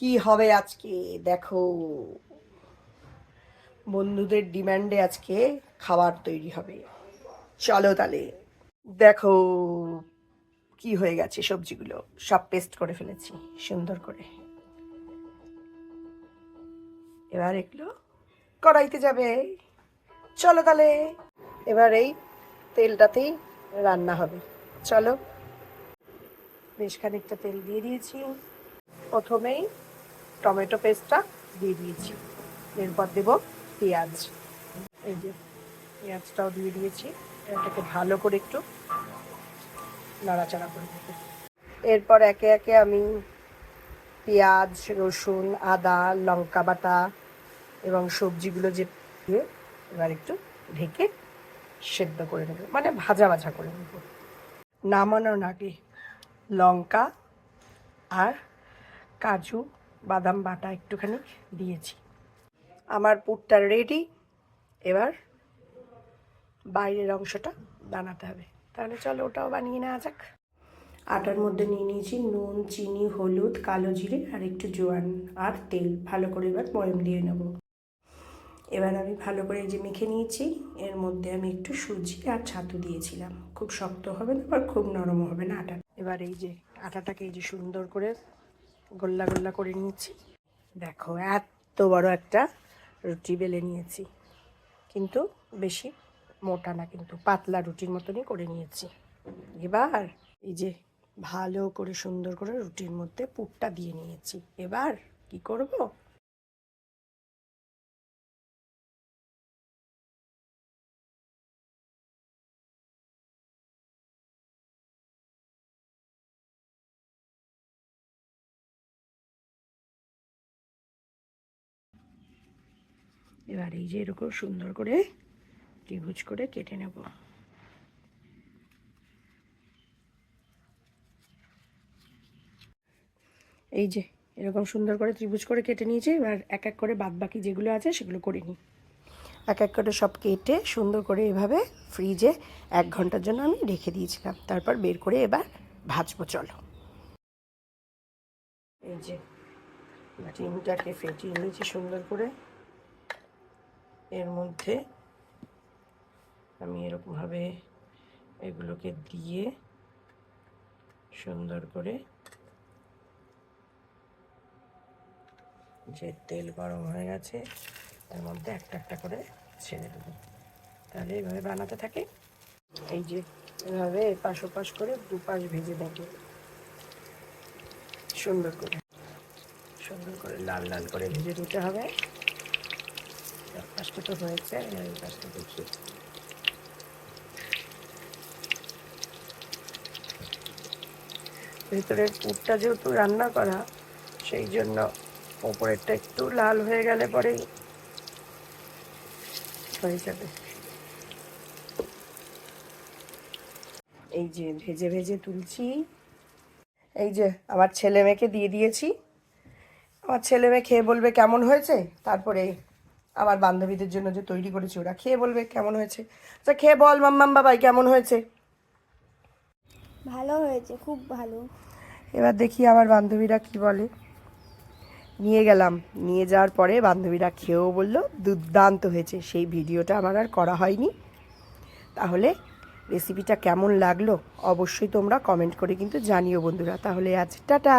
কি হবে আজকে? দেখো, বন্ধুদের ডিমান্ডে আজকে খাবার তৈরি হবে। চলো তাহলে, দেখো কি হয়ে গেছে সবজিগুলো। সব পেস্ট করে ফেলেছি, সুন্দর করে। এবার এগুলো কড়াইতে যাবে। চলো তাহলে, এবার এই তেলটাতেই রান্না হবে। চলো, বেশ খানিকটা তেল দিয়ে দিয়েছি। প্রথমেই টমেটো পেস্টটা দিয়ে দিয়েছি। এরপর দেব পেঁয়াজ। এই যে পেঁয়াজটাও দিয়ে দিয়েছি। এটাকে ভালো করে একটু নাড়াচাড়া করে দেবো এরপর একে একে আমি পেঁয়াজ, রসুন, আদা, লঙ্কা বাটা এবং সবজিগুলো যে দিয়ে এবার একটু ঢেকে সেদ্ধ করে নেব। মানে ভাজা ভাজা করে নেব। নামানোর আগে লঙ্কা আর কাজু বাদাম বাটা একটুখানি দিয়েছি। আমার পুরটা রেডি এবার বাইরের অংশটা বানাতে হবে। তাহলে চলো ওটাও বানিয়ে নেওয়া যাক। আটার মধ্যে নিয়ে নিয়েছি নুন, চিনি, হলুদ, কালো জিরে আর একটু জোয়ান আর তেল। ভালো করে এবার ময়ম দিয়ে নেব। এবার আমি ভালো করে যে মেখে নিয়েছি, এর মধ্যে আমি একটু সুজি আর ছাতু দিয়েছিলাম। খুব শক্ত হবে না, আবার খুব নরম হবে না আটা। এবার এই যে আটাটাকে এই যে সুন্দর করে গোল্লা গোল্লা করে নিয়েছি। দেখো, এত বড় একটা রুটি বেলে নিয়েছি। কিন্তু বেশি মোটা না, কিন্তু পাতলা রুটির মতনই করে নিয়েছি। এবার এই যে ভালো করে সুন্দর করে রুটির মধ্যে পুরটা দিয়ে নিয়েছি। এবার কি করব? এবার এই যে এরকম সুন্দর করে ত্রিভুজ করে কেটে নেব। এই যে এরকম সুন্দর করে ত্রিভুজ করে কেটে নিয়েছি, এবার এক এক করে বাদ বাকি যেগুলো আছে সেগুলো করে নিই। এক এক করে সব কেটে সুন্দর করে এভাবে ফ্রিজে এক ঘণ্টার জন্য আমি রেখে দিয়েছিলাম। তারপর বের করে এবার ভাজবো, চলো। এই যে ডিমটাকে ফেটিয়ে নিয়েছি সুন্দর করে। এর মধ্যে আমি এরকমভাবে এগুলোকে দিয়ে সুন্দর করে যে তেল গরম হয়ে গেছে এর মধ্যে একটা একটা করে ছেড়ে দেবো। তাহলে এইভাবে বানাতে থাকে। এই যে এভাবে এপাশ ওপাশ করে দুপাশ ভেজে নেবে। সুন্দর করে। সুন্দর করে লাল লাল করে ভেজে নিতে হবে। এক পাশটা তো হয়েছে এই পাশটা দেখি ভেতরের পুরটা যেহেতু রান্না করা সেই জন্য ওপরেরটা একটু লাল হয়ে গেলে পরেই হয়ে যাবে এই যে ভেজে ভেজে তুলছি এই যে আমার ছেলে মেয়েকে দিয়ে দিয়েছি? আমার ছেলে মেয়ে খেয়ে বলবে কেমন হয়েছে? তারপরে আমার বান্ধবীদের জন্য যে তৈরি করেছি ওরা খেয়ে বলবে কেমন হয়েছে। আচ্ছা খেয়ে বল মাম্মাম বাবাই কেমন হয়েছে? ভালো হয়েছে খুব ভালো। এবার দেখি আমার বান্ধবীরা কি বলে। নিয়ে গেলাম। নিয়ে যাওয়ার পরে বান্ধবীরা খেয়েও বলল দুর্দান্ত হয়েছে। সেই ভিডিওটা আমার আর করা হয়নি। তাহলে রেসিপিটা কেমন লাগল? অবশ্যই তোমরা কমেন্ট করে কিন্তু জানিও বন্ধুরা। তাহলে আজ টাটা!